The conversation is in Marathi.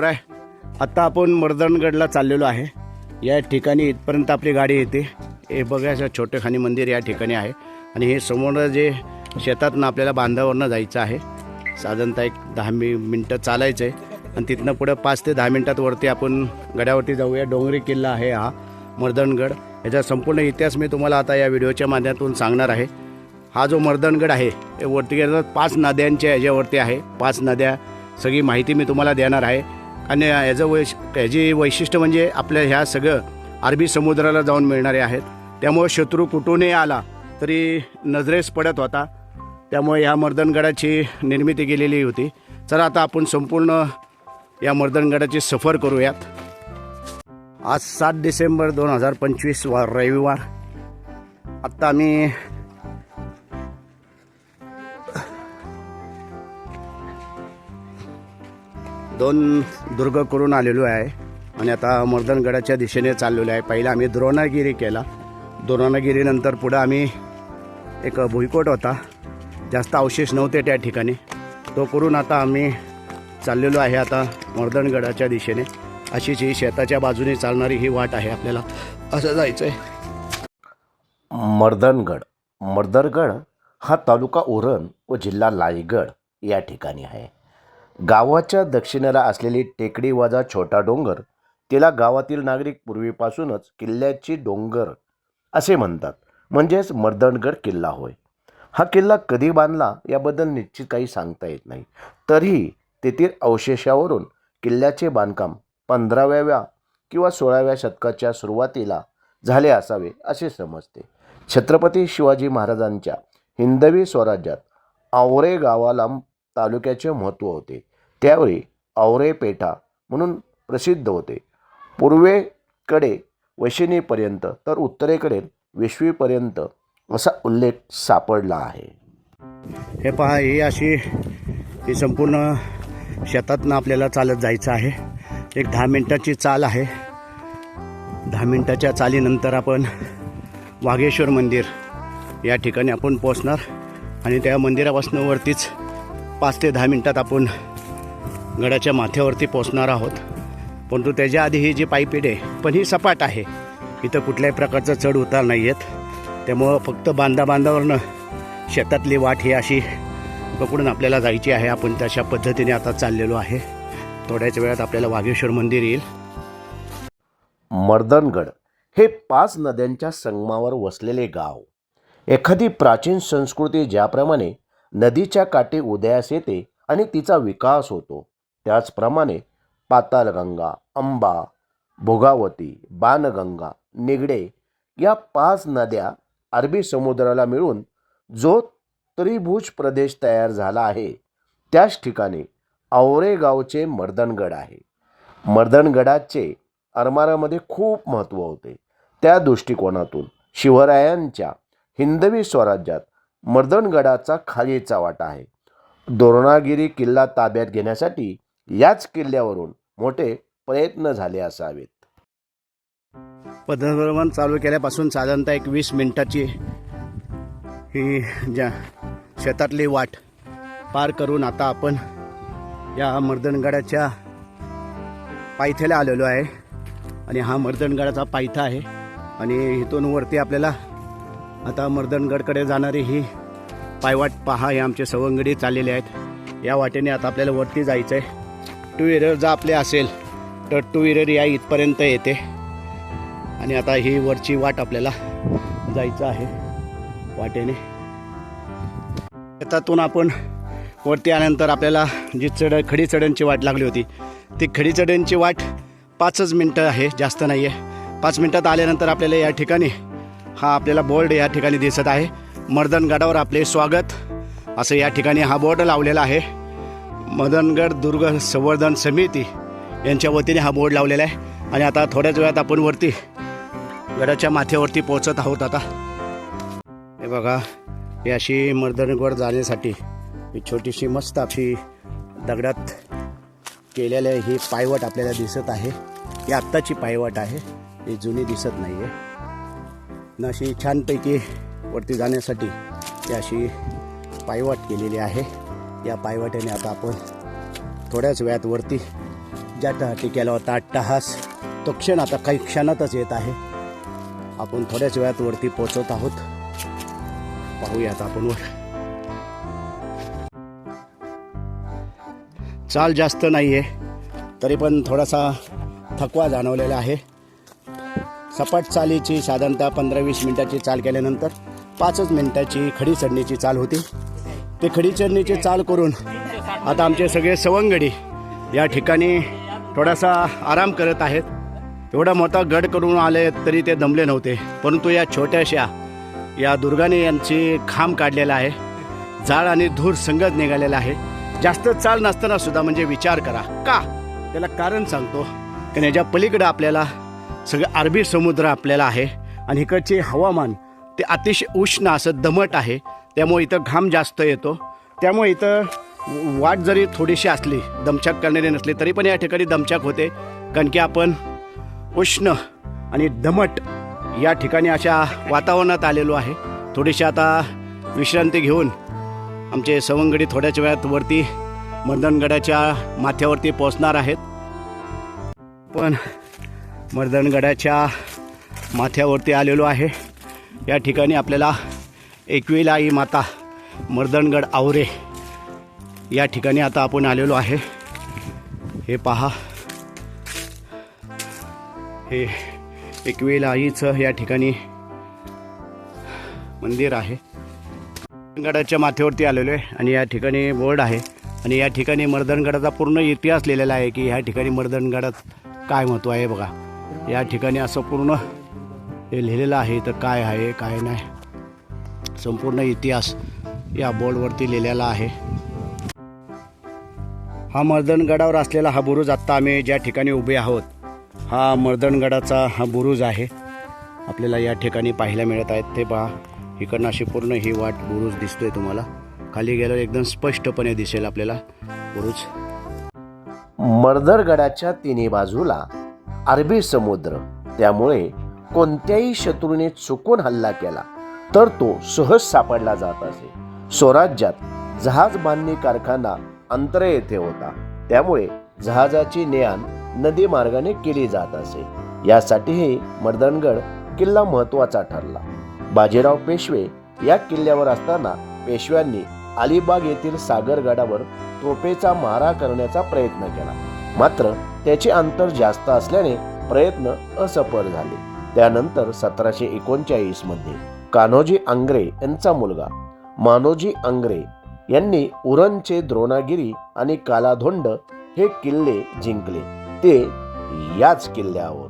राय आत्ता आपण मर्दनगडला चाललेलो आहे. या ठिकाणी इथपर्यंत आपली गाडी येते. हे बघा छोटेखानी मंदिर या ठिकाणी आहे. आणि हे समोर जे शेतातनं आपल्याला बांधावरनं जायचं आहे. साधारणतः एक दहा मि मिनटं चालायचं आहे. आणि तिथनं पुढं पाच ते दहा मिनटात वरती आपण गडावरती जाऊया. डोंगरी किल्ला आहे हा मर्दनगड. याचा संपूर्ण इतिहास मी तुम्हाला आता या व्हिडिओच्या माध्यमातून सांगणार आहे. हा जो मर्दनगड आहे हे वरती गेल्यानंतर पाच नद्यांच्या ह्याच्यावरती आहे. पाच नद्या सगळी माहिती मी तुम्हाला देणार आहे. आणि याचं वैश ह्याची वैशिष्ट्य म्हणजे आपल्या ह्या सगळं अरबी समुद्राला जाऊन मिळणारे आहेत. त्यामुळे शत्रू कुठूनही आला तरी नजरेस पडत होता. त्यामुळे ह्या मर्दनगडाची निर्मिती केलेली होती. चला आता आपण संपूर्ण या मर्दनगडाची सफर करूयात. आज सात डिसेंबर दोन हजार पंचवीस वार रविवार. आत्ता आम्ही दोन दुर्ग करून आलेलो आहे. आणि आता मर्दनगडाच्या दिशेने चाललेलो आहे. पहिला आम्ही द्रोणागिरी केला. द्रोणागिरीनंतर पुढं आम्ही एक भुईकोट होता. जास्त अवशेष नव्हते त्या ठिकाणी. तो करून आता आम्ही चाललेलो आहे आता मर्दनगडाच्या दिशेने. अशीच ही शेताच्या बाजूने चालणारी ही वाट आहे आपल्याला. असं जायचं आहे मर्दनगड मर्दरगड हा तालुका उरण व जिल्हा लायगड या ठिकाणी आहे. गावाच्या दक्षिणेला असलेली टेकडीवाजा छोटा डोंगर तिला गावातील नागरिक पूर्वीपासूनच किल्ल्याची डोंगर असे म्हणतात. म्हणजेच मर्दनगड किल्ला होय. हा किल्ला कधी बांधला याबद्दल निश्चित काही सांगता येत नाही. तरीही तेथील अवशेषावरून किल्ल्याचे बांधकाम पंधराव्याव्या किंवा सोळाव्या शतकाच्या सुरुवातीला झाले असावे असे समजते. छत्रपती शिवाजी महाराजांच्या हिंदवी स्वराज्यात आवरे गावाला तालुक्याचे महत्त्व होते. त्यावेळी आवरे पेठा म्हणून प्रसिद्ध होते. पूर्वेकडे वशिनीपर्यंत तर उत्तरेकडे विश्वीपर्यंत असा उल्लेख सापडला आहे. हे पहा ही अशी ही संपूर्ण शेतातनं आपल्याला चालत जायचं आहे. एक दहा मिनटाची चाल आहे. दहा मिनटाच्या चालीनंतर आपण वाघेश्वर मंदिर या ठिकाणी आपण पोचणार आणि त्या मंदिरापासून वरतीच पाच ते दहा मिनटात आपण गडाच्या माथ्यावरती पोचणार आहोत. परंतु त्याच्या आधी ही जी पायपीट आहे पण ही सपाट आहे. इथं कुठल्याही प्रकारचं चढ उतार नाही आहेत त्यामुळं फक्त बांधा बांधावरनं शेतातली वाट ही अशी पकडून आपल्याला जायची आहे. आपण तशा पद्धतीने आता चाललेलो आहे. थोड्याच वेळात आपल्याला वाघेश्वर मंदिर येईल. मर्दनगड हे पाच नद्यांच्या संगमावर वसलेले गाव. एखादी प्राचीन संस्कृती ज्याप्रमाणे नदीच्या काठी उदयास येते आणि तिचा विकास होतो. त्याचप्रमाणे पातालगंगा अंबा भोगावती बाणगंगा निगडे या पाच नद्या अरबी समुद्राला मिळून जो त्रिभुज प्रदेश तयार झाला आहे त्याच ठिकाणी आवरेगावचे मर्दनगड आहे. मर्दनगडाचे अरमारामध्ये खूप महत्त्व होते. त्या दृष्टिकोनातून शिवरायांच्या हिंदवी स्वराज्यात मर्दनगडाचा खालीचा वाटा आहे. दोरणागिरी किल्ला ताब्यात घेण्यासाठी याच किल्ल्यावरून मोठे प्रयत्न झाले असावेत. पद्धतप्रमाण चालू केल्यापासून साधारणतः एक वीस मिनिटाची ही ज्या शेतातली वाट पार करून आता आपण या मर्दनगडाच्या पायथ्याला आलेलो आहे. आणि हा मर्दनगडाचा पायथा आहे. आणि इथून वरती आपल्याला आता मर्दनगडकडे जाणारी ही पायवाट पहा हे आमचे सवंगडी चाललेले आहेत. या वाटेने आता आपल्याला वरती जायचं आहे टू व्हीलर जर आपले असेल तर टू व्हीलर या इथपर्यंत येते. आणि आता ही वरची वाट आपल्याला जायचं आहे वाटेने. शेतातून आपण वरती आल्यानंतर आपल्याला जी चढ खडी चढणची वाट लागली होती ती खडी चढणची वाट पाचच मिनटं आहे जास्त नाही आहे पाच मिनटात आल्यानंतर आपल्याला या ठिकाणी हा आपल्याला बोर्ड या ठिकाणी दिसत आहे. मर्दनगडावर आपले स्वागत. असं या ठिकाणी हा बोर्ड लावलेला आहे. मदनगड दुर्ग संवर्धन समिती यांच्या वतीने हा बोर्ड लावलेला आहे. आणि आता थोड्याच वेळात आपण वरती गडाच्या माथ्यावरती पोहोचत आहोत आता. हे बघा ही अशी मर्दनगड जाण्यासाठी ही छोटीशी मस्त अशी दगडात केलेल्या ही पायवट आपल्याला दिसत आहे. ही आत्ताची पायवट आहे. ही जुनी दिसत नाही आहे न अशी छानपैकी वरती जाण्यासाठी ही अशी पायवाट केलेली आहे. या पायवाट्याने आता आपण थोड्याच वेळात वरती ज्या साठी केला होता अट्टाहास तो क्षण आता काही क्षणातच येत आहे. आपण थोड्याच वेळात वरती पोचत आहोत. पाहूयात आपण वर. चाल जास्त नाही आहे तरी पण थोडासा थकवा जाणवलेला आहे. सपाट चालीची साधारणतः पंधरा वीस मिनटाची चाल केल्यानंतर पाचच मिनटाची खडी चढणीची चाल होती. ते खडी चढणीची चाल करून आता आमचे सगळे सवंगडी या ठिकाणी थोडासा आराम करत आहेत. एवढा मोठा गड करून आले तरी ते दमले नव्हते परंतु या छोट्याशा या दुर्गाने यांची खांब काढलेला आहे. झाड आणि धूर संगत निघालेला आहे. जास्त चाल नसताना सुद्धा म्हणजे विचार करा. का? त्याला कारण सांगतो. कारण याच्या पलीकडं आपल्याला सगळं अरबी समुद्र आपल्याला आहे आणि इकडचे हवामान ते अतिशय उष्ण असं दमट आहे. त्यामुळे इथं घाम जास्त येतो. त्यामुळे इथं वाट जरी थोडीशी असली दमछाक करणारी नसली तरी पण या ठिकाणी दमछाक होते. कारण की आपण उष्ण आणि दमट या ठिकाणी अशा वातावरणात आलेलो आहे. थोडीशी आता विश्रांती घेऊन आमचे सवंगडी थोड्याच वेळात वरती मदनगडाच्या माथ्यावरती पोहोचणार आहेत. पण मर्दनगडाच्या माथ्यावरती आलेलो आहे. या ठिकाणी आपल्याला एकविलाई आई माता मर्दनगड आवरे या ठिकाणी आता आपण आलेलो आहे. हे पहा. हे एकविलाईचं या ठिकाणी मंदिर आहे. मर्दनगडाच्या माथ्यावरती आलेलो आहे आणि या ठिकाणी बोर्ड आहे. आणि या ठिकाणी मर्दनगडाचा पूर्ण इतिहास लिहिलेला आहे की ह्या ठिकाणी मर्दनगडात काय महत्त्व आहे बघा. या ठिकाणी असं पूर्ण हे लिहिलेलं आहे तर काय आहे काय नाही. संपूर्ण इतिहास या बोर्डवरती लिहिलेला आहे. हा मर्दनगडावर असलेला हा बुरुज आत्ता आम्ही ज्या ठिकाणी उभे आहोत हा मर्दनगडाचा हा बुरुज आहे. आपल्याला या ठिकाणी पाहायला मिळत आहेत. ते पहा इकडनं अशी पूर्ण ही वाट बुरुज दिसतोय तुम्हाला. खाली गेल्यावर एकदम स्पष्टपणे दिसेल आपल्याला बुरुज. मर्दरगडाच्या तिन्ही बाजूला अरबी समुद्र. त्यामुळे कोणत्याही शत्रूने चुकून हल्ला केला तर तो सहज सापडला जात असे. स्वराज्यात जहाज बांधणी कारखाना अंतरे येथे होता. त्यामुळे जहाजाची नेआण नदी मार्गाने केली जात असे. यासाठीही मर्दनगड किल्ला महत्त्वाचा ठरला. बाजीराव पेशवे या किल्ल्यावर असताना पेशव्यांनी अलिबाग येथील सागरगडावर तोफेचा मारा करण्याचा प्रयत्न केला. मात्र त्याचे अंतर जास्त असल्याने प्रयत्न असफल झाले. त्यानंतर सतराशे एकोणचाळीसमध्ये कान्होजी आंग्रे यांचा मुलगा मानोजी आंग्रे यांनी उरणचे द्रोणागिरी आणि कालाधोंड हे किल्ले जिंकले. ते याच किल्ल्यावर